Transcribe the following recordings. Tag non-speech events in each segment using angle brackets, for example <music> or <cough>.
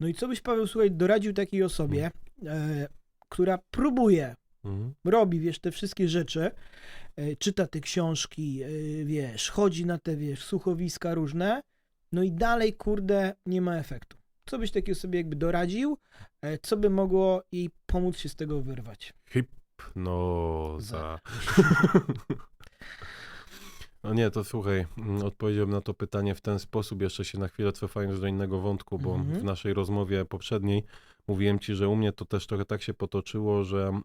No i co byś, Paweł, słuchaj, doradził takiej osobie, e, która próbuje, Mhm. robi, wiesz, te wszystkie rzeczy, e, czyta te książki, e, wiesz, chodzi na te, wiesz, słuchowiska różne, no i dalej, kurde, nie ma efektu. Co byś takiej osobie jakby doradził, e, co by mogło jej pomóc się z tego wyrwać? Hipnoza. <laughs> No nie, to słuchaj, mm, odpowiedziałem na to pytanie w ten sposób, jeszcze się na chwilę cofając do innego wątku, bo Mhm. w naszej rozmowie poprzedniej mówiłem ci, że u mnie to też trochę tak się potoczyło, że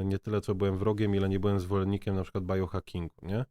e, nie tyle co byłem wrogiem, ile nie byłem zwolennikiem na przykład biohackingu, nie?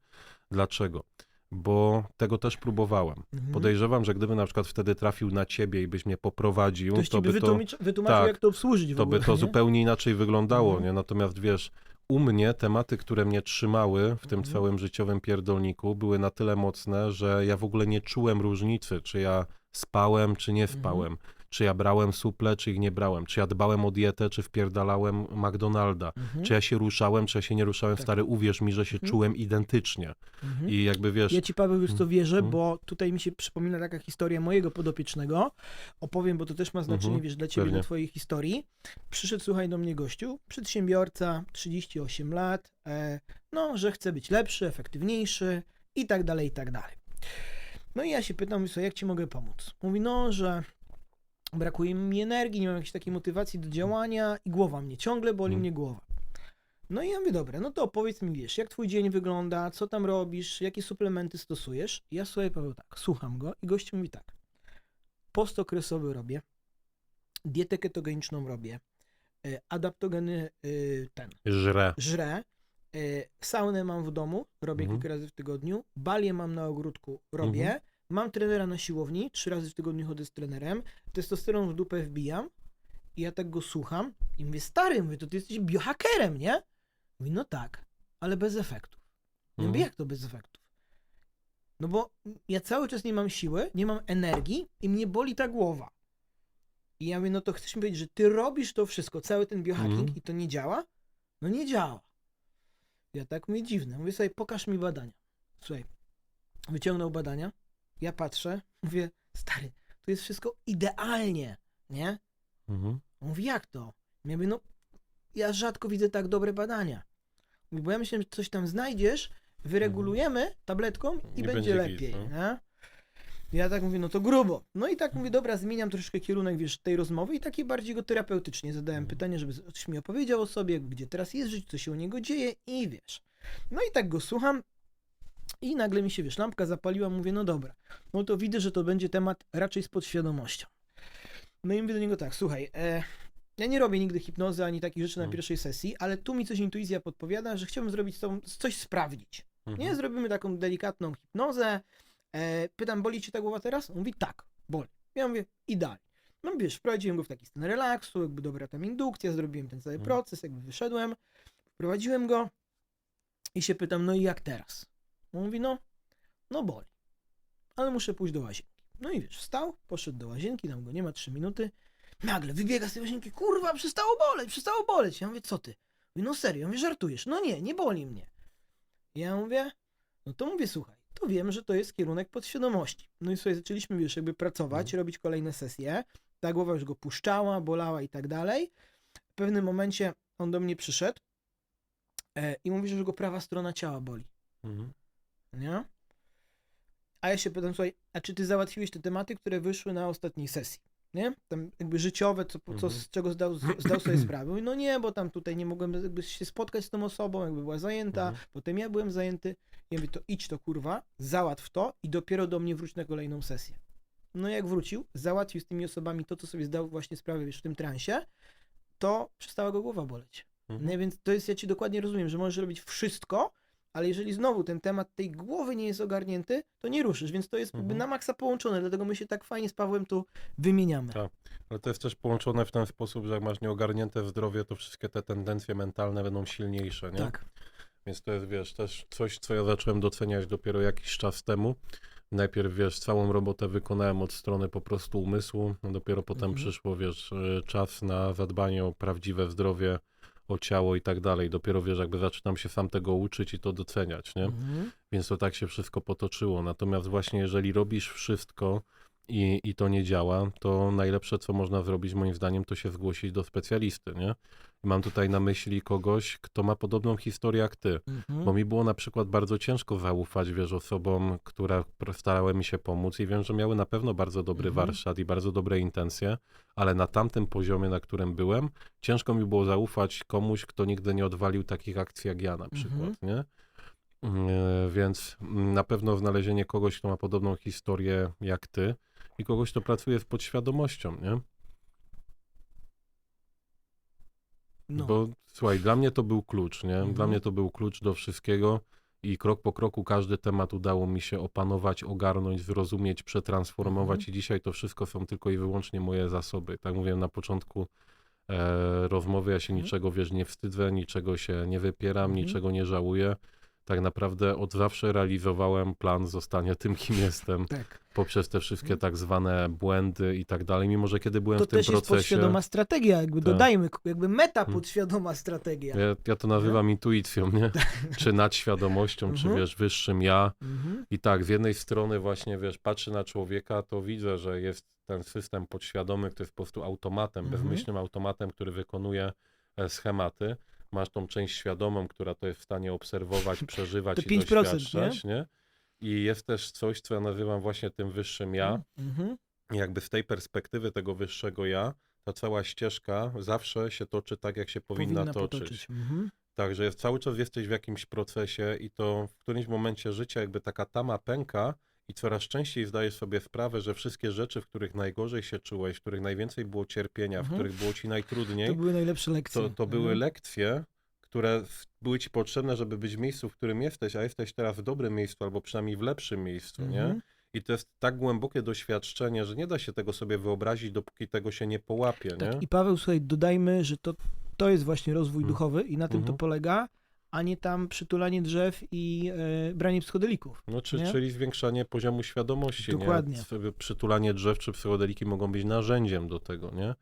Dlaczego? Bo tego też próbowałem. Mhm. Podejrzewam, że gdyby na przykład wtedy trafił na ciebie i byś mnie poprowadził, to ci by to wytłumacz, wytłumaczył, tak, jak to obsłużyć w to ogóle, by to nie? zupełnie inaczej wyglądało, Mhm. nie? Natomiast wiesz, u mnie tematy, które mnie trzymały w tym Mhm. całym życiowym pierdolniku, były na tyle mocne, że ja w ogóle nie czułem różnicy, czy ja spałem, czy nie Mhm. spałem. Czy ja brałem suple, czy ich nie brałem. Czy ja dbałem o dietę, czy wpierdalałem McDonalda. Mhm. Czy ja się ruszałem, czy ja się nie ruszałem. Tak. Stary, uwierz mi, że się Mhm. czułem identycznie. Mhm. I jakby wiesz... Ja ci, Paweł, już to wierzę, Mhm. bo tutaj mi się przypomina taka historia mojego podopiecznego. Opowiem, bo to też ma znaczenie, Mhm. wiesz, dla ciebie, Pewnie. dla twojej historii. Przyszedł, słuchaj, do mnie gościu, przedsiębiorca, 38 lat, e, no, że chce być lepszy, efektywniejszy i tak dalej, i tak dalej. No i ja się pytam, sobie, jak ci mogę pomóc? Mówi, no, że brakuje mi energii, nie mam jakiejś takiej motywacji do działania i głowa mnie, ciągle boli Mhm. mnie głowa. No i ja mówię, dobra, no to opowiedz mi, wiesz, jak twój dzień wygląda, co tam robisz, jakie suplementy stosujesz. I ja słuchaj, Paweł, tak, słucham go i gościu mówi tak, post okresowy robię, dietę ketogeniczną robię, e, adaptogeny y, ten, Żre. żrę, y, saunę mam w domu, robię Mhm. kilka razy w tygodniu, balię mam na ogródku, robię, Mhm. Mam trenera na siłowni, trzy razy w tygodniu chodzę z trenerem, testosteron w dupę wbijam i ja tak go słucham i mówię, stary, mówię, to ty jesteś biohackerem, nie? Mówi, no tak, ale bez efektów. Ja mówię, Mhm. jak to bez efektów? No bo ja cały czas nie mam siły, nie mam energii i mnie boli ta głowa. I ja mówię, no to chcesz mi powiedzieć, że ty robisz to wszystko, cały ten biohacking Mhm. i to nie działa? No nie działa. Ja tak mówię dziwne. Mówię sobie, pokaż mi badania. Słuchaj, wyciągnął badania, ja patrzę, mówię, stary, to jest wszystko idealnie, nie? Mhm. On Mówi, jak to? Ja mówię, no, ja rzadko widzę tak dobre badania. Mówi, bo ja myślę, że coś tam znajdziesz, wyregulujemy tabletką i, Mhm. I będzie, będzie git, lepiej, no. nie? Ja tak mówię, no to grubo. No i tak mówię, dobra, zmieniam troszkę kierunek, wiesz, tej rozmowy i taki bardziej go terapeutycznie zadałem Mhm. pytanie, żeby coś mi opowiedział o sobie, gdzie teraz jest żyć, co się u niego dzieje i wiesz. No i tak go słucham i nagle mi się, wiesz, lampka zapaliła, mówię, no dobra, no to widzę, że to będzie temat raczej z podświadomością. No i mówię do niego tak, słuchaj, e, ja nie robię nigdy hipnozy ani takich rzeczy na Mhm. pierwszej sesji, ale tu mi coś intuicja podpowiada, że chciałbym zrobić z tobą, coś sprawdzić. Nie, Mhm. zrobimy taką delikatną hipnozę. E, pytam, boli ci ta głowa teraz? On mówi, tak, boli. Ja mówię, idealnie. No wiesz, wprowadziłem go w taki stan relaksu, jakby dobra tam indukcja, zrobiłem ten cały Mhm. proces, jakby wyszedłem, wprowadziłem go i się pytam, no i jak teraz? On mówi, no, no boli, ale muszę pójść do łazienki. No i wiesz, wstał, poszedł do łazienki, tam go nie ma, trzy minuty, nagle wybiega z tej łazienki, kurwa, przestało boleć, przestało boleć. Ja mówię, co ty? Mówi, no serio, ja mówię, żartujesz? No nie, nie boli mnie. Ja mówię, no to mówię, słuchaj, to wiem, że to jest kierunek podświadomości. No i sobie zaczęliśmy, wiesz, jakby pracować, robić kolejne sesje. Ta głowa już go puszczała, bolała i tak dalej. W pewnym momencie on do mnie przyszedł e, i mówi, że już go prawa strona ciała boli, Mhm. Nie? A ja się pytam, słuchaj, a czy ty załatwiłeś te tematy, które wyszły na ostatniej sesji? Nie? Tam jakby życiowe, co, co Mhm. z czego zdał, zdał sobie sprawę. Mówi, no nie, bo tam tutaj nie mogłem jakby się spotkać z tą osobą, jakby była zajęta, Mhm. potem ja byłem zajęty. Ja mówię, to idź to kurwa, załatw to i dopiero do mnie wróć na kolejną sesję. No jak wrócił, załatwił z tymi osobami to, co sobie zdał właśnie sprawę, wiesz, w tym transie, to przestała go głowa boleć. Mhm. Nie, więc to jest, ja ci dokładnie rozumiem, że możesz robić wszystko, ale jeżeli znowu ten temat tej głowy nie jest ogarnięty, to nie ruszysz, więc to jest Mhm. na maksa połączone, dlatego my się tak fajnie z Pawłem tu wymieniamy. Tak. Ale to jest też połączone w ten sposób, że jak masz nieogarnięte zdrowie, to wszystkie te tendencje mentalne będą silniejsze, nie? Tak. Więc to jest, wiesz, też coś, co ja zacząłem doceniać dopiero jakiś czas temu. Najpierw, wiesz, całą robotę wykonałem od strony po prostu umysłu, dopiero potem Mhm. przyszło, wiesz, y, czas na zadbanie o prawdziwe zdrowie, o ciało i tak dalej. Dopiero, wiesz, jakby zaczynam się sam tego uczyć i to doceniać, nie? Mhm. Więc to tak się wszystko potoczyło. Natomiast właśnie jeżeli robisz wszystko i, i to nie działa, to najlepsze, co można zrobić, moim zdaniem, to się zgłosić do specjalisty, nie? Mam tutaj na myśli kogoś, kto ma podobną historię jak ty. Mhm. Bo mi było na przykład bardzo ciężko zaufać, wiesz, osobom, które starały mi się pomóc i wiem, że miały na pewno bardzo dobry Mhm. warsztat i bardzo dobre intencje, ale na tamtym poziomie, na którym byłem, ciężko mi było zaufać komuś, kto nigdy nie odwalił takich akcji jak ja na przykład, nie? Yy, Więc mm, na pewno znalezienie kogoś, kto ma podobną historię jak ty i kogoś, kto pracuje z podświadomością, nie? No. Bo słuchaj, dla mnie to był klucz, nie? Dla Mhm. mnie to był klucz do wszystkiego i krok po kroku każdy temat udało mi się opanować, ogarnąć, zrozumieć, przetransformować Mhm. i dzisiaj to wszystko są tylko i wyłącznie moje zasoby. Tak mówiłem na początku e, rozmowy, ja się Mhm. niczego, wiesz, nie wstydzę, niczego się nie wypieram, Mhm. niczego nie żałuję. Tak naprawdę od zawsze realizowałem plan zostania tym, kim jestem, <laughs> tak. poprzez te wszystkie Mhm. tak zwane błędy i tak dalej, mimo że kiedy byłem To w tym też jest procesie... podświadoma strategia, jakby Tak. dodajmy, jakby meta Mhm. podświadoma strategia. Ja, ja to nazywam intuicją, nie? <laughs> Czy nadświadomością, czy Mhm. wiesz, wyższym ja. Mhm. I tak, z jednej strony właśnie, wiesz, patrzę na człowieka, to widzę, że jest ten system podświadomy, który jest po prostu automatem, Mhm. bezmyślnym automatem, który wykonuje e, schematy. Masz tą część świadomą, która to jest w stanie obserwować, <laughs> przeżywać i 5%, doświadczać, nie? I jest też coś, co ja nazywam właśnie tym wyższym ja. Mhm. I jakby z tej perspektywy tego wyższego ja, ta cała ścieżka zawsze się toczy tak, jak się powinna, toczyć. Mhm. Także cały czas jesteś w jakimś procesie i to w którymś momencie życia jakby taka tama pęka i coraz częściej zdajesz sobie sprawę, że wszystkie rzeczy, w których najgorzej się czułeś, w których najwięcej było cierpienia, w Mhm. których było ci To najtrudniej, były najlepsze lekcje. to, to były Mhm. lekcje, które w- były ci potrzebne, żeby być w miejscu, w którym jesteś, a jesteś teraz w dobrym miejscu albo przynajmniej w lepszym miejscu, nie? Mhm. I to jest tak głębokie doświadczenie, że nie da się tego sobie wyobrazić, dopóki tego się nie połapie, nie? Tak, i Paweł, słuchaj, dodajmy, że to, to jest właśnie rozwój Mm. duchowy i na tym to Mhm. polega, a nie tam przytulanie drzew i e, branie psychodelików. No, czy, nie? czyli zwiększanie poziomu świadomości. Dokładnie. Nie? Przytulanie drzew czy psychodeliki mogą być narzędziem do tego, nie?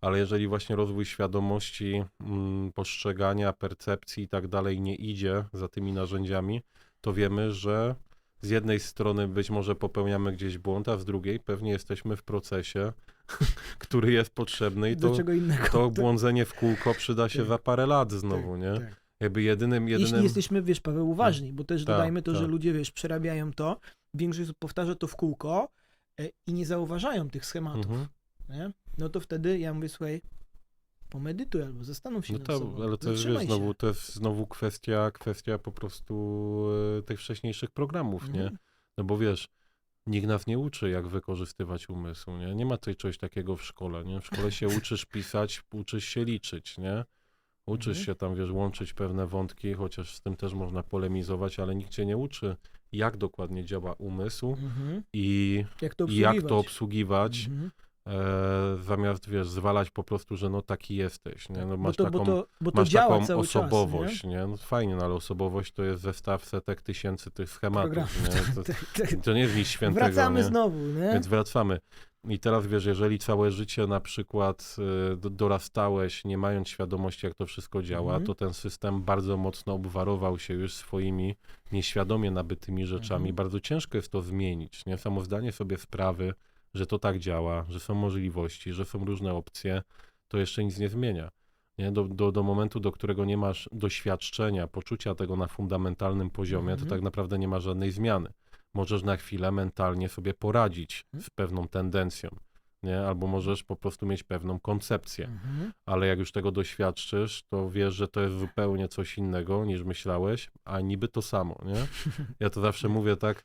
Ale jeżeli właśnie rozwój świadomości, mm, postrzegania, percepcji i tak dalej nie idzie za tymi narzędziami, to wiemy, że z jednej strony być może popełniamy gdzieś błąd, a z drugiej pewnie jesteśmy w procesie, <laughs> który jest potrzebny i to, czego innego. to Tak, błądzenie w kółko przyda się Tak. za parę lat znowu, nie? tak. Jakby jedynym, jedynym... Jeśli jesteśmy, wiesz, Paweł, uważni, bo też Tak, dodajmy to, że tak. ludzie, wiesz, przerabiają to, większość powtarza to w kółko e, i nie zauważają tych schematów, Mhm. nie? No to wtedy ja mówię, słuchaj, pomedytuj albo zastanów się No nad to, sobą. ale to jest, wiesz, znowu, to jest znowu kwestia, kwestia po prostu e, tych wcześniejszych programów, nie? Mhm. No bo wiesz, nikt nas nie uczy, jak wykorzystywać umysł, nie? Nie ma tutaj czegoś takiego w szkole, nie? W szkole się <laughs> uczysz pisać, uczysz się liczyć, nie? Uczysz Mhm. się tam, wiesz, łączyć pewne wątki, chociaż z tym też można polemizować, ale nikt cię nie uczy, jak dokładnie działa umysł Mhm. i, Jak to i jak to obsługiwać. obsługiwać, Mhm. e, zamiast, wiesz, zwalać po prostu, że no taki jesteś, nie? Tak, No bo masz to, taką bo to, bo to masz taką osobowość, czas, nie? No fajnie, no ale osobowość to jest zestaw setek tysięcy tych schematów, nie? <laughs> To, nie? Tak, tak. to nie jest nic świętego, Wracamy nie? znowu, nie? Więc wracamy. I teraz wiesz, jeżeli całe życie na przykład y, do- dorastałeś, nie mając świadomości, jak to wszystko działa, Mhm. to ten system bardzo mocno obwarował się już swoimi nieświadomie nabytymi rzeczami. Mhm. Bardzo ciężko jest to zmienić, nie? Samo zdanie sobie sprawy, że to tak działa, że są możliwości, że są różne opcje, to jeszcze nic nie zmienia. Nie? Do, do, do momentu, do którego nie masz doświadczenia, poczucia tego na fundamentalnym poziomie, Mhm. to tak naprawdę nie ma żadnej zmiany. Możesz na chwilę mentalnie sobie poradzić Mhm. z pewną tendencją, nie? albo możesz po prostu mieć pewną koncepcję, Mhm. ale jak już tego doświadczysz, to wiesz, że to jest zupełnie coś innego niż myślałeś, a niby to samo. Nie? Ja to zawsze <laughs> mówię tak,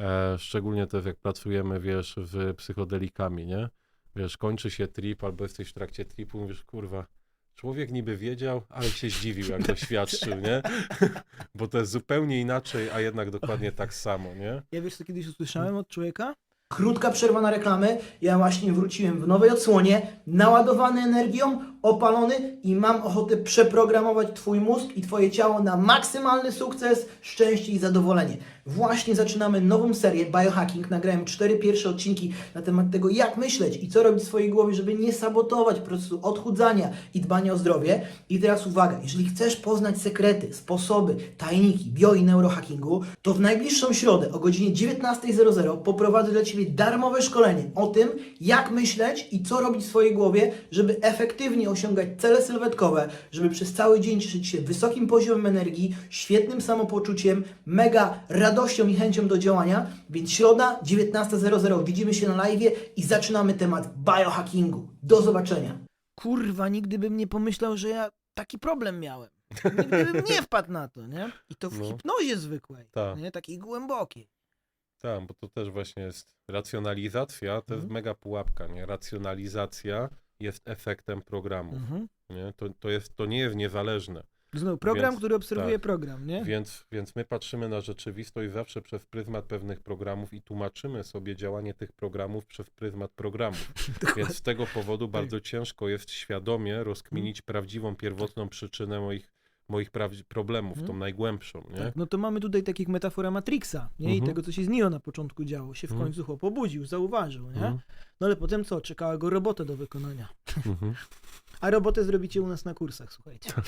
e, szczególnie też jak pracujemy, wiesz, z psychodelikami, nie? Wiesz, kończy się trip albo jesteś w trakcie tripu, mówisz, kurwa, człowiek niby wiedział, ale się zdziwił, jak doświadczył, nie? <laughs> Bo to jest zupełnie inaczej, a jednak dokładnie tak samo, nie? Ja wiesz, co kiedyś usłyszałem od człowieka? Krótka przerwa na reklamy. Ja właśnie wróciłem w nowej odsłonie, naładowany energią, opalony i mam ochotę przeprogramować Twój mózg i Twoje ciało na maksymalny sukces, szczęście i zadowolenie. Właśnie zaczynamy nową serię Biohacking. Nagrałem cztery pierwsze odcinki na temat tego, jak myśleć i co robić w swojej głowie, żeby nie sabotować procesu odchudzania i dbania o zdrowie. I teraz uwaga, jeżeli chcesz poznać sekrety, sposoby, tajniki bio i neurohackingu, to w najbliższą środę o godzinie 19.00 poprowadzę dla Ciebie darmowe szkolenie o tym, jak myśleć i co robić w swojej głowie, żeby efektywnie osiągać cele sylwetkowe, żeby przez cały dzień cieszyć się wysokim poziomem energii, świetnym samopoczuciem, mega radością i chęcią do działania. Więc środa 19.00 widzimy się na live i zaczynamy temat biohackingu. Do zobaczenia. Kurwa, nigdy bym nie pomyślał, że ja taki problem miałem. Nigdy bym nie wpadł na to, nie? I to w No. hipnozie zwykłej, Tak. nie? Takiej głębokiej. Tak, bo to też właśnie jest racjonalizacja, to jest Mhm. mega pułapka, nie? Racjonalizacja jest efektem programu, Mhm. nie? To, to, jest, to nie jest niezależne. Znowu, program, Więc- który obserwuje tak. program, nie? Więc, więc my patrzymy na rzeczywistość zawsze przez pryzmat pewnych programów i tłumaczymy sobie działanie tych programów przez pryzmat programów. <laughs> Więc z tego powodu bardzo ciężko jest świadomie rozkminić prawdziwą, pierwotną przyczynę moich, moich problemów, tą Mhm. najgłębszą, nie? Tak, no to mamy tutaj tak jak metafora Matrixa, nie? I Mhm. tego, co się z Neo na początku działo. Się w Mhm. końcu chłop obudził, zauważył, nie? Mhm. No ale potem co? Czekała go robota do wykonania. <laughs> A robotę zrobicie u nas na kursach, słuchajcie. <laughs>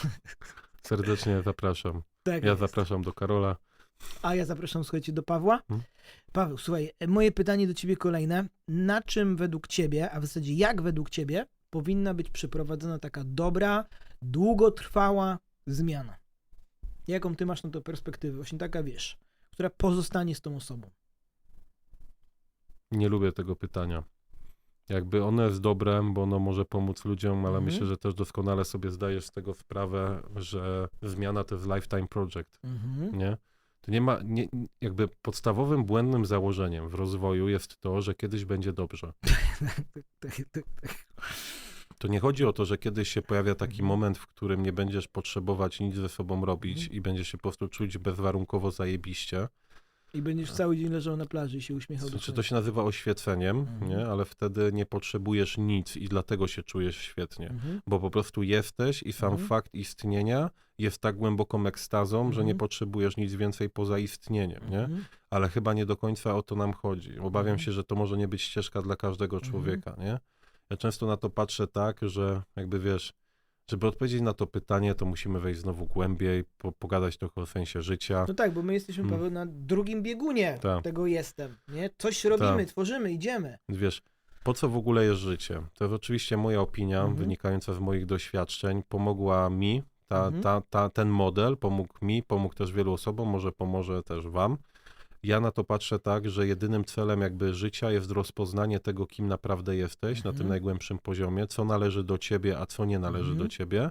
Serdecznie zapraszam. Tak Ja jest. zapraszam do Karola. A ja zapraszam, słuchajcie, do Pawła. Mhm. Paweł, słuchaj, moje pytanie do ciebie kolejne. Na czym według ciebie, a w zasadzie jak według ciebie, powinna być przeprowadzona taka dobra, długotrwała zmiana? Jaką ty masz na to perspektywę? Właśnie taka, wiesz, która pozostanie z tą osobą. Nie lubię tego pytania. Jakby ono jest dobre, bo ono może pomóc ludziom, ale Mhm. myślę, że też doskonale sobie zdajesz z tego sprawę, że zmiana to jest lifetime project, Mhm. nie? To nie ma, nie, jakby podstawowym błędnym założeniem w rozwoju jest to, że kiedyś będzie dobrze. <laughs> Tak, tak, tak. To nie chodzi o to, że kiedyś się pojawia taki Mhm. moment, w którym nie będziesz potrzebować nic ze sobą robić Mhm. i będziesz się po prostu czuć bezwarunkowo zajebiście. I będziesz cały dzień leżał na plaży i się uśmiechał Znaczy, to się nazywa oświeceniem, Mhm. nie? ale wtedy nie potrzebujesz nic i dlatego się czujesz świetnie. Mhm. Bo po prostu jesteś i sam Mhm. fakt istnienia jest tak głęboką ekstazą, że nie Mhm. potrzebujesz nic więcej poza istnieniem, nie? Mhm. Ale chyba nie do końca o to nam chodzi. Obawiam Mhm. się, że to może nie być ścieżka dla każdego człowieka, nie? Ja często na to patrzę tak, że jakby wiesz, żeby odpowiedzieć na to pytanie, to musimy wejść znowu głębiej, po, pogadać trochę o sensie życia. No tak, bo my jesteśmy, Mm. Paweł, na drugim biegunie Tak. tego jestem, nie? Coś robimy, Tak. tworzymy, idziemy. Wiesz, po co w ogóle jest życie? To jest oczywiście moja opinia, Mhm. wynikająca z moich doświadczeń. Pomogła mi, ta, Mhm. ta, ta, ten model pomógł mi, pomógł też wielu osobom, może pomoże też wam. Ja na to patrzę tak, że jedynym celem jakby życia jest rozpoznanie tego, kim naprawdę jesteś na tym Mhm. najgłębszym poziomie, co należy do ciebie, a co nie należy Mhm. do ciebie.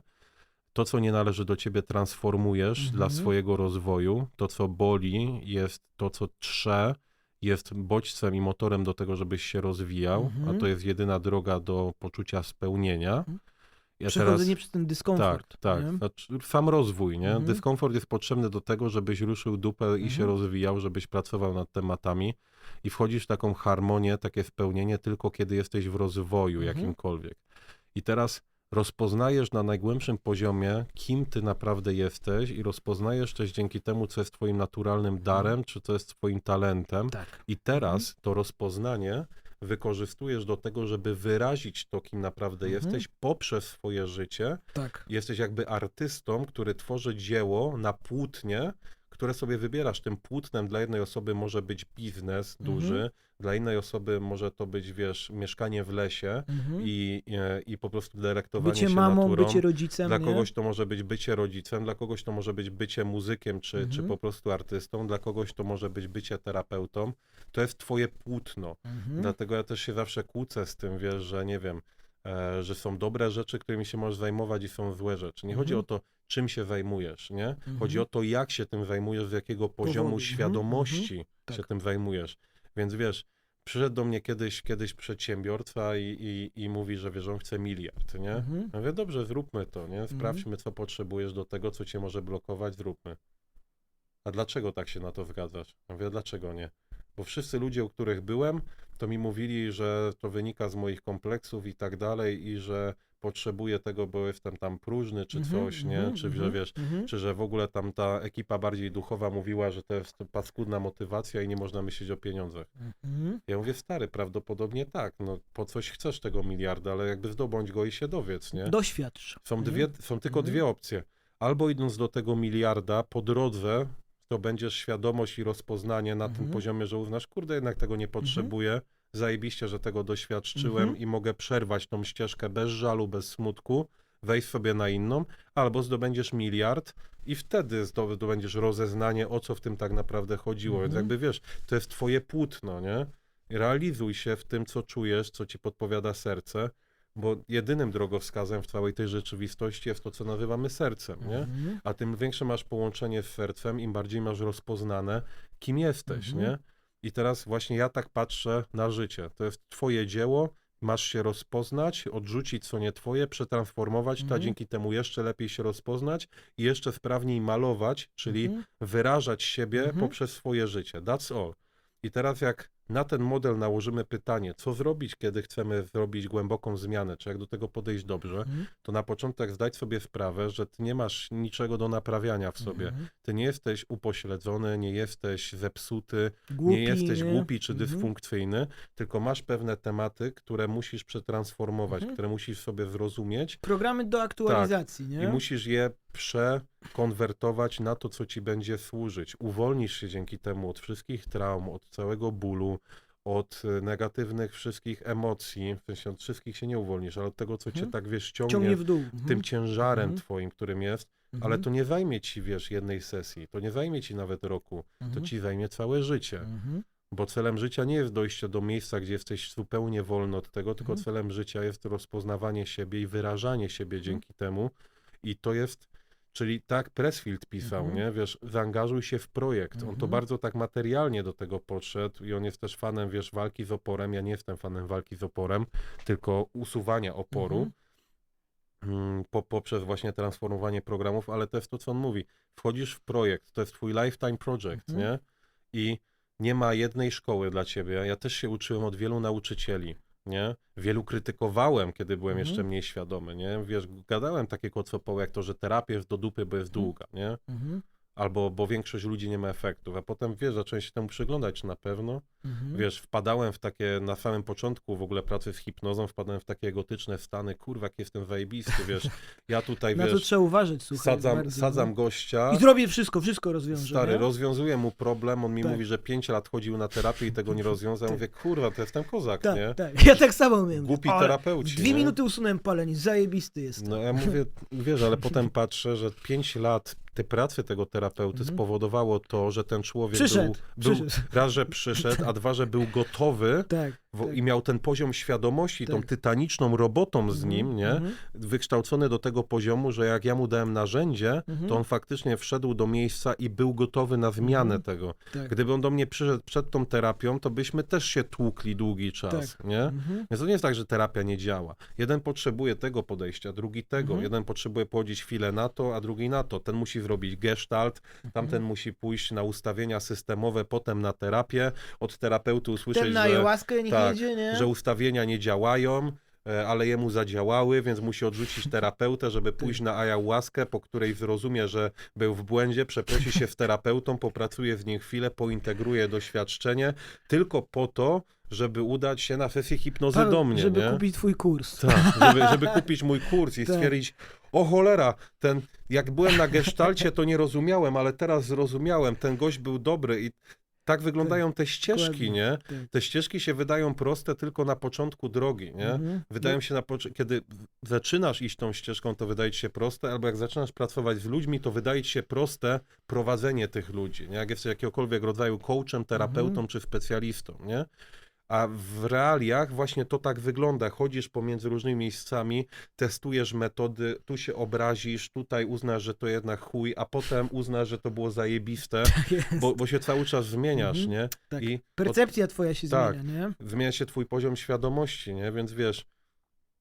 To, co nie należy do ciebie, transformujesz Mhm. dla swojego rozwoju. To, co boli, jest to, co trze, jest bodźcem i motorem do tego, żebyś się rozwijał, Mhm. a to jest jedyna droga do poczucia spełnienia. Mhm. Ja Przechodzenie przez ten dyskomfort. tak, tak. nie? Znaczy, sam rozwój, nie? Mhm. Dyskomfort jest potrzebny do tego, żebyś ruszył dupę i się Mhm. rozwijał, żebyś pracował nad tematami i wchodzisz w taką harmonię, takie spełnienie tylko kiedy jesteś w rozwoju Mhm. jakimkolwiek. I teraz rozpoznajesz na najgłębszym poziomie, kim ty naprawdę jesteś i rozpoznajesz też dzięki temu, co jest twoim naturalnym darem, czy co jest twoim talentem. Tak. I teraz to rozpoznanie wykorzystujesz do tego, żeby wyrazić to, kim naprawdę Mhm. jesteś poprzez swoje życie. Tak. Jesteś jakby artystą, który tworzy dzieło na płótnie, które sobie wybierasz. Tym płótnem dla jednej osoby może być biznes Mhm. duży, dla innej osoby może to być, wiesz, mieszkanie w lesie Mhm. i, e, i po prostu delektowanie Bycie się mamą, naturą. bycie rodzicem, Dla nie? kogoś to może być bycie rodzicem, dla kogoś to może być bycie muzykiem, czy, czy Mhm. po prostu artystą, dla kogoś to może być bycie terapeutą. To jest twoje płótno. Mhm. Dlatego ja też się zawsze kłócę z tym, wiesz, że nie wiem, e, że są dobre rzeczy, którymi się możesz zajmować i są złe rzeczy. Nie chodzi Mhm. o to, czym się zajmujesz, nie? Mhm. Chodzi o to, jak się tym zajmujesz, z jakiego poziomu mhm, świadomości tak. się tym zajmujesz. Więc wiesz, przyszedł do mnie kiedyś, kiedyś przedsiębiorca i, i, i mówi, że wiesz, on chce miliard, nie? Mhm. Ja mówię, dobrze, zróbmy to, nie? Sprawdźmy, co potrzebujesz do tego, co cię może blokować, zróbmy. A dlaczego tak się na to zgadzasz? Ja mówię, dlaczego nie? Bo wszyscy ludzie, u których byłem, to mi mówili, że to wynika z moich kompleksów i tak dalej i że potrzebuję tego, bo jestem tam próżny, czy Mhm, coś, nie? mhm, Czy że mhm, wiesz, mhm. czy że w ogóle tam ta ekipa bardziej duchowa mówiła, że to jest paskudna motywacja i nie można myśleć o pieniądzach. Mhm. Ja mówię, stary, prawdopodobnie tak, no po coś chcesz tego miliarda, ale jakby zdobądź go i się dowiedz, nie? Doświadcz. Są, dwie, są tylko Mhm. dwie opcje. Albo idąc do tego miliarda, po drodze to będziesz świadomość i rozpoznanie na tym Mhm. poziomie, że uznasz, kurde, jednak tego nie potrzebuję, zajebiście, że tego doświadczyłem Mhm. i mogę przerwać tą ścieżkę bez żalu, bez smutku, wejść sobie na inną, albo zdobędziesz miliard i wtedy zdobędziesz rozeznanie, o co w tym tak naprawdę chodziło. Więc Mhm. jakby wiesz, to jest twoje płótno, nie? Realizuj się w tym, co czujesz, co ci podpowiada serce, bo jedynym drogowskazem w całej tej rzeczywistości jest to, co nazywamy sercem, nie? Mhm. A tym większe masz połączenie z sercem, im bardziej masz rozpoznane, kim jesteś, Mhm. nie? I teraz właśnie ja tak patrzę na życie. To jest twoje dzieło, masz się rozpoznać, odrzucić co nie twoje, przetransformować to, a Mhm. dzięki temu jeszcze lepiej się rozpoznać i jeszcze sprawniej malować, czyli Mhm. wyrażać siebie Mhm. poprzez swoje życie. That's all. I teraz jak na ten model nałożymy pytanie, co zrobić, kiedy chcemy zrobić głęboką zmianę, czy jak do tego podejść dobrze, Mhm. to na początek zdać sobie sprawę, że ty nie masz niczego do naprawiania w sobie. Mhm. Ty nie jesteś upośledzony, nie jesteś zepsuty, Głupi, nie jesteś głupi czy Mhm. dysfunkcyjny, tylko masz pewne tematy, które musisz przetransformować, Mhm. które musisz sobie zrozumieć Programy do aktualizacji, nie? Tak. i musisz je przekonwertować na to, co ci będzie służyć. Uwolnisz się dzięki temu od wszystkich traum, od całego bólu, od e, negatywnych wszystkich emocji, w sensie od wszystkich się nie uwolnisz, ale od tego, co cię Mhm. tak, wiesz, ciągnie, Ciągnie w dół. tym ciężarem Mhm. twoim, którym jest, Mhm. ale to nie zajmie ci, wiesz, jednej sesji, to nie zajmie ci nawet roku, to Mhm. ci zajmie całe życie. Mhm. Bo celem życia nie jest dojście do miejsca, gdzie jesteś zupełnie wolny od tego, tylko Mhm. celem życia jest rozpoznawanie siebie i wyrażanie siebie dzięki temu. I to jest, czyli tak Pressfield pisał, Mhm. nie? Wiesz, zaangażuj się w projekt. On to Mhm. bardzo tak materialnie do tego podszedł i on jest też fanem, wiesz, walki z oporem. Ja nie jestem fanem walki z oporem, tylko usuwania oporu. Mhm. mm, Po, poprzez właśnie transformowanie programów, ale to jest to, co on mówi. Wchodzisz w projekt, to jest twój lifetime project, Mhm. nie? I nie ma jednej szkoły dla ciebie. Ja też się uczyłem od wielu nauczycieli, nie? Wielu krytykowałem, kiedy byłem Mhm. jeszcze mniej świadomy, nie? Wiesz, gadałem takie kocopoły jak to, że terapia jest do dupy, bo jest Mhm. długa, nie? Mhm. Albo, bo większość ludzi nie ma efektów, a potem, wiesz, zacząłem się temu przyglądać, na pewno, Mhm. Wiesz, wpadałem w takie, na samym początku w ogóle pracy z hipnozą, wpadałem w takie egotyczne stany, kurwa, jak jestem zajebisty, wiesz, ja tutaj, Na to wiesz, trzeba uważać, słuchaj. sadzam, bardzo, sadzam no. gościa, I zrobię wszystko, wszystko rozwiążę. stary, nie? rozwiązuję mu problem, on mi Tak. mówi, że 5 lat chodził na terapię i tego nie rozwiązał, Tak. mówię, kurwa, to jestem kozak, Tak, nie? tak. Ja tak samo miałem. Głupi Ale terapeuci, Dwie nie? minuty usunąłem palenie, zajebisty jest. No ja mówię, wiesz, ale potem <laughs> patrzę, że 5 lat tej pracy tego terapeuty Mhm. spowodowało to, że ten człowiek Przyszedł, był, był przyszedł. raz, że przyszedł, <laughs> a dwa, że był gotowy Tak. Wo- tak. I miał ten poziom świadomości, tą Tak. tytaniczną robotą z Mhm, nim, nie? mhm, Wykształcony do tego poziomu, że jak ja mu dałem narzędzie, mhm. to on faktycznie wszedł do miejsca i był gotowy na zmianę Mhm. tego. Tak. Gdyby on do mnie przyszedł przed tą terapią, to byśmy też się tłukli długi czas, nie? Mhm. Więc to nie jest tak, że terapia nie działa. Jeden potrzebuje tego podejścia, drugi tego. Jeden potrzebuje położyć chwilę na to, a drugi na to. Ten musi zrobić gestalt, tamten musi pójść na ustawienia systemowe, potem na terapię. Od terapeuty usłyszeć, Ten na że niech tak, jedzie, nie? że ustawienia nie działają, e, ale jemu zadziałały, więc musi odrzucić terapeutę, żeby pójść na ayahuaskę, po której zrozumie, że był w błędzie, przeprosi się z terapeutą, popracuje z nim chwilę, pointegruje doświadczenie, tylko po to, żeby udać się na sesję hipnozy Pan, do mnie, Żeby nie? kupić twój kurs. Tak, żeby, <laughs> żeby kupić mój kurs i Tak. stwierdzić, o cholera, ten, jak byłem na gestalcie, to nie rozumiałem, ale teraz zrozumiałem, ten gość był dobry i tak wyglądają te ścieżki, nie? Tak. Te ścieżki się wydają proste tylko na początku drogi, nie? Mhm. Wydają się na kiedy zaczynasz iść tą ścieżką, to wydaje ci się proste, albo jak zaczynasz pracować z ludźmi, to wydaje ci się proste prowadzenie tych ludzi, nie? Jak jesteś jakiegokolwiek rodzaju coachem, terapeutą Mhm. czy specjalistą, nie? A w realiach właśnie to tak wygląda. Chodzisz pomiędzy różnymi miejscami, testujesz metody, tu się obrazisz, tutaj uznasz, że to jednak chuj, a potem uznasz, że to było zajebiste, <laughs> Tak bo, bo się cały czas zmieniasz, Mhm. nie? Tak. I od, Percepcja twoja się tak. zmienia, nie? zmienia się twój poziom świadomości, nie? Więc wiesz,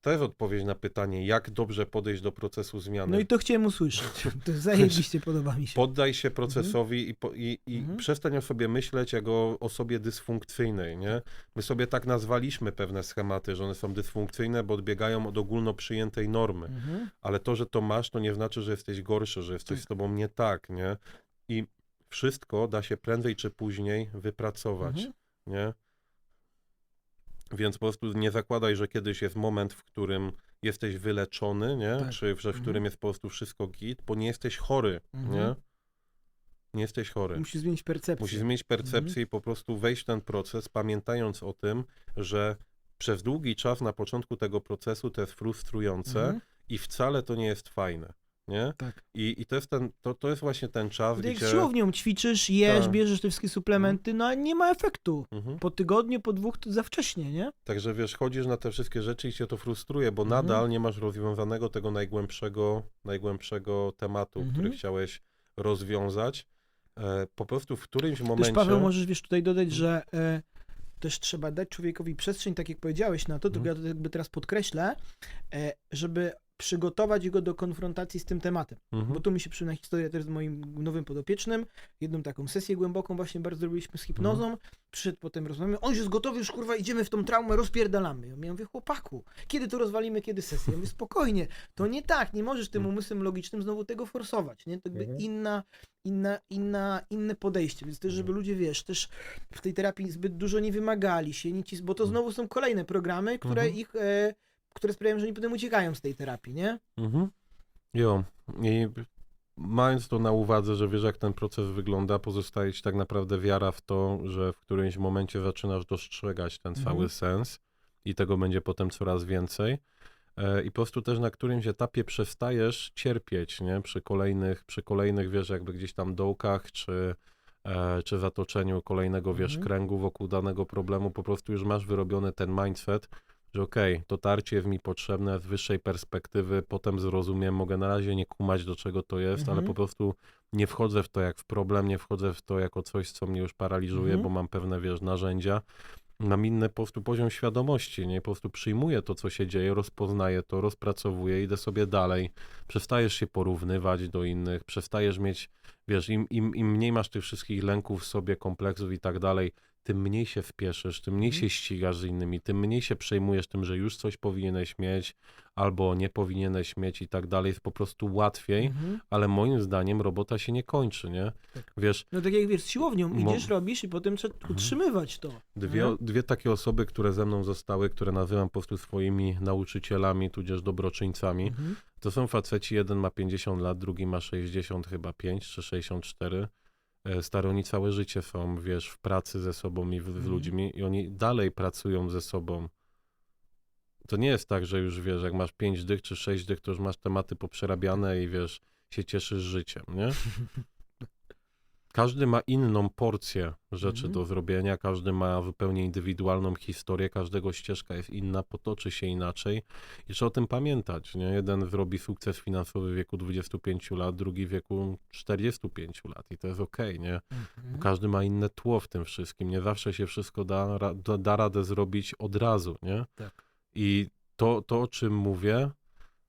to jest odpowiedź na pytanie, jak dobrze podejść do procesu zmiany. No i to chciałem usłyszeć. <laughs> To zajebiście podoba mi się. Poddaj się procesowi i, po, i, i Mhm. przestań o sobie myśleć jak o osobie dysfunkcyjnej, nie? My sobie tak nazwaliśmy pewne schematy, że one są dysfunkcyjne, bo odbiegają od ogólno przyjętej normy. Mhm. Ale to, że to masz, to nie znaczy, że jesteś gorszy, że jest coś z tobą nie tak, nie? I wszystko da się prędzej czy później wypracować, Mhm. nie? Więc po prostu nie zakładaj, że kiedyś jest moment, w którym jesteś wyleczony, nie? Tak. Czy że w Mhm. którym jest po prostu wszystko git, bo nie jesteś chory, Mhm. nie? Nie jesteś chory. Musisz zmienić percepcję. Musisz zmienić percepcję Mhm. i po prostu wejść w ten proces, pamiętając o tym, że przez długi czas na początku tego procesu to jest frustrujące Mhm. i wcale to nie jest fajne. Nie? Tak. I, i to, jest ten, to, to jest właśnie ten czas, gdzie. siłownią ćwiczysz, jesz, Tak. bierzesz te wszystkie suplementy, no a nie ma efektu. Mhm. Po tygodniu, po dwóch to za wcześnie, nie? Także wiesz, chodzisz na te wszystkie rzeczy i cię to frustruje, bo Mhm. nadal nie masz rozwiązanego tego najgłębszego, najgłębszego tematu, Mhm. który chciałeś rozwiązać. E, po prostu w którymś momencie. Też Paweł, możesz wiesz tutaj dodać, Mhm. że e, też trzeba dać człowiekowi przestrzeń, tak jak powiedziałeś na to, tylko Mhm. ja to jakby teraz podkreślę, e, żeby przygotować go do konfrontacji z tym tematem. Mhm. Bo tu mi się przypomina historia też z moim nowym podopiecznym. Jedną taką sesję głęboką właśnie bardzo zrobiliśmy z hipnozą. Mhm. Przyszedł potem, rozmawiamy, on już jest gotowy, już kurwa idziemy w tą traumę, rozpierdalamy. Ja mówię, chłopaku, kiedy to rozwalimy, kiedy sesję? Ja mówię, spokojnie, to nie tak, nie możesz tym Mhm. umysłem logicznym znowu tego forsować, nie? To jakby Mhm. inna, inna, inna, inne podejście, więc też, żeby Mhm. ludzie, wiesz, też w tej terapii zbyt dużo nie wymagali się, nie ci, bo to Mhm. znowu są kolejne programy, które ich, e, które sprawiają, że oni potem uciekają z tej terapii, nie? Mhm. Jo. I mając to na uwadze, że wiesz, jak ten proces wygląda, pozostaje ci tak naprawdę wiara w to, że w którymś momencie zaczynasz dostrzegać ten Mhm. cały sens i tego będzie potem coraz więcej. E, I po prostu też na którymś etapie przestajesz cierpieć, nie? Przy kolejnych, przy kolejnych, wiesz, jakby gdzieś tam dołkach, czy, e, czy zatoczeniu kolejnego, wiesz, Mhm. kręgu wokół danego problemu, po prostu już masz wyrobiony ten mindset, że okej, to tarcie jest mi potrzebne z wyższej perspektywy, potem zrozumiem, mogę na razie nie kumać, do czego to jest, ale Mhm. po prostu nie wchodzę w to jak w problem, nie wchodzę w to jako coś, co mnie już paraliżuje, Mhm. bo mam pewne, wiesz, narzędzia. Mam inny po prostu poziom świadomości, nie? Po prostu przyjmuję to, co się dzieje, rozpoznaję to, rozpracowuję, idę sobie dalej. Przestajesz się porównywać do innych, przestajesz mieć, wiesz, im, im, im mniej masz tych wszystkich lęków w sobie, kompleksów i tak dalej, tym mniej się wpieszysz, tym mniej Mhm. się ścigasz z innymi, tym mniej się przejmujesz tym, że już coś powinieneś mieć albo nie powinieneś mieć i tak dalej. Jest po prostu łatwiej, Mhm. ale moim zdaniem robota się nie kończy, nie? Tak. Wiesz, No tak jak wiesz, z siłownią Mo- idziesz, robisz i potem trzeba utrzymywać to. Dwie, Mhm. dwie takie osoby, które ze mną zostały, które nazywam po prostu swoimi nauczycielami, tudzież dobroczyńcami, Mhm. to są faceci, jeden ma 50 lat, drugi ma 60 chyba 5 czy 64. E, Stary, oni całe życie są, wiesz, w pracy ze sobą i w, z Mhm. ludźmi i oni dalej pracują ze sobą. To nie jest tak, że już wiesz, jak masz 5 dych czy 6 dych, to już masz tematy poprzerabiane i wiesz, się cieszysz życiem, nie? <laughs> Każdy ma inną porcję rzeczy Mhm. do zrobienia, każdy ma zupełnie indywidualną historię, każdego ścieżka jest inna, potoczy się inaczej i trzeba o tym pamiętać. Nie? Jeden zrobi sukces finansowy w wieku 25 lat, drugi w wieku 45 lat i to jest okej, nie? Mhm. Każdy ma inne tło w tym wszystkim, nie zawsze się wszystko da, da, da radę zrobić od razu, nie? Tak. I to, to o czym mówię,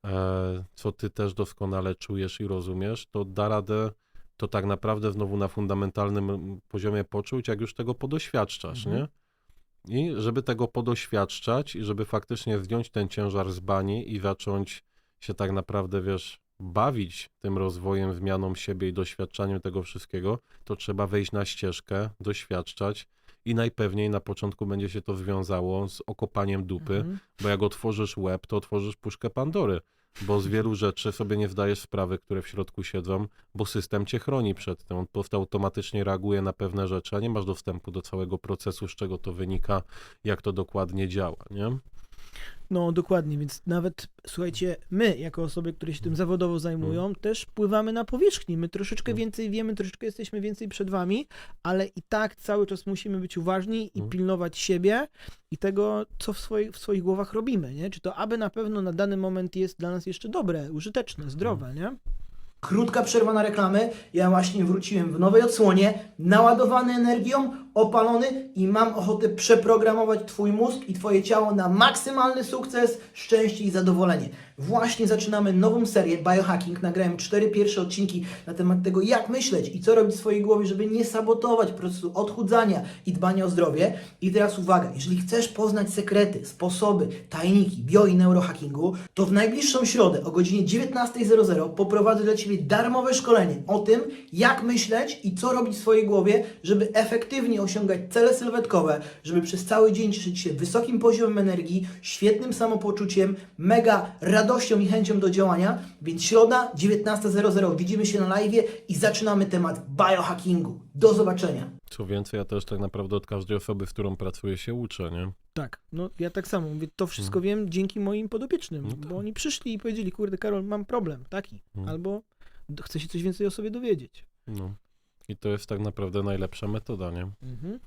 e, co ty też doskonale czujesz i rozumiesz, to da radę to tak naprawdę znowu na fundamentalnym mm, poziomie poczuć, jak już tego podoświadczasz, Mhm. nie? I żeby tego podoświadczać i żeby faktycznie zdjąć ten ciężar z bani i zacząć się tak naprawdę, wiesz, bawić tym rozwojem, zmianą siebie i doświadczaniem tego wszystkiego, to trzeba wejść na ścieżkę, doświadczać i najpewniej na początku będzie się to związało z okopaniem dupy, Mhm. bo jak otworzysz łeb, to otworzysz puszkę Pandory, bo z wielu rzeczy sobie nie zdajesz sprawy, które w środku siedzą, bo system cię chroni przed tym. On po prostu automatycznie reaguje na pewne rzeczy, a nie masz dostępu do całego procesu, z czego to wynika, jak to dokładnie działa, nie? No dokładnie, więc nawet słuchajcie, my jako osoby, które się tym zawodowo zajmują, też pływamy na powierzchni. My troszeczkę Mm. więcej wiemy, troszeczkę jesteśmy więcej przed wami, ale i tak cały czas musimy być uważni i Mm. pilnować siebie i tego, co w, swoich w swoich głowach robimy, nie? Czy to aby na pewno na dany moment jest dla nas jeszcze dobre, użyteczne, zdrowe, nie? Krótka przerwa na reklamy. Ja właśnie wróciłem w nowej odsłonie, naładowany energią, opalony i mam ochotę przeprogramować Twój mózg i Twoje ciało na maksymalny sukces, szczęście i zadowolenie. Właśnie zaczynamy nową serię Biohacking. Nagrałem cztery pierwsze odcinki na temat tego, jak myśleć i co robić w swojej głowie, żeby nie sabotować procesu odchudzania i dbania o zdrowie. I teraz uwaga, jeżeli chcesz poznać sekrety, sposoby, tajniki bio i neurohackingu, to w najbliższą środę o godzinie 19.00 poprowadzę dla Ciebie darmowe szkolenie o tym, jak myśleć i co robić w swojej głowie, żeby efektywnie osiągać cele sylwetkowe, żeby przez cały dzień cieszyć się wysokim poziomem energii, świetnym samopoczuciem, mega radością i chęcią do działania. Więc środa 19.00 widzimy się na live i zaczynamy temat biohackingu. Do zobaczenia. Co więcej, ja też tak naprawdę od każdej osoby, z którą pracuję, się uczę, nie? Tak, no ja tak samo mówię, to wszystko wiem dzięki moim podopiecznym, No tak. bo oni przyszli i powiedzieli, kurde Karol, mam problem taki, Mhm. albo chcę się coś więcej o sobie dowiedzieć. No. I to jest tak naprawdę najlepsza metoda, nie? Mhm.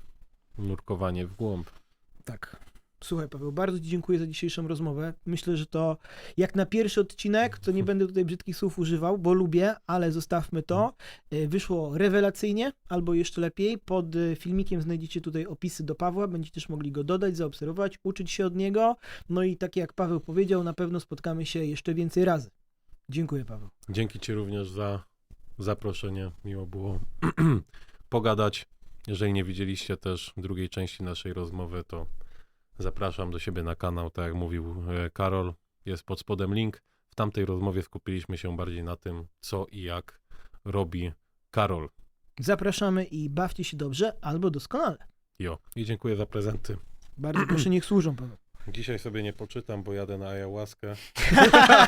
Nurkowanie w głąb. Tak. Słuchaj, Paweł, bardzo Ci dziękuję za dzisiejszą rozmowę. Myślę, że to jak na pierwszy odcinek, to nie będę tutaj brzydkich słów używał, bo lubię, ale zostawmy to. Y, Wyszło rewelacyjnie, albo jeszcze lepiej. Pod y, filmikiem znajdziecie tutaj opisy do Pawła, będziecie też mogli go dodać, zaobserwować, uczyć się od niego. No i tak jak Paweł powiedział, na pewno spotkamy się jeszcze więcej razy. Dziękuję, Paweł. Dzięki Ci również za zaproszenie. Miło było <clears throat> pogadać. Jeżeli nie widzieliście też drugiej części naszej rozmowy, to zapraszam do siebie na kanał. Tak jak mówił e, Karol, jest pod spodem link. W tamtej rozmowie skupiliśmy się bardziej na tym, co i jak robi Karol. Zapraszamy i bawcie się dobrze albo doskonale. Jo. I dziękuję za prezenty. Bardzo proszę, niech służą, Paweł. Dzisiaj sobie nie poczytam, bo jadę na ayahuaskę.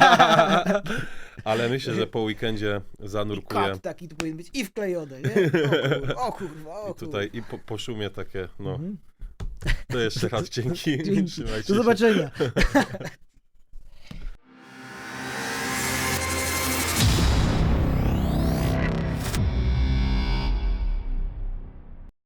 <laughs> Ale myślę, że po weekendzie I zanurkuję. kat taki tu powinien być i wklejony, nie? O kurwa, o kurwa, o I tutaj i po, po szumie takie, no. Mhm. To jeszcze raz dzięki. <laughs> Dzięki. Trzymajcie Do się. zobaczenia. <laughs>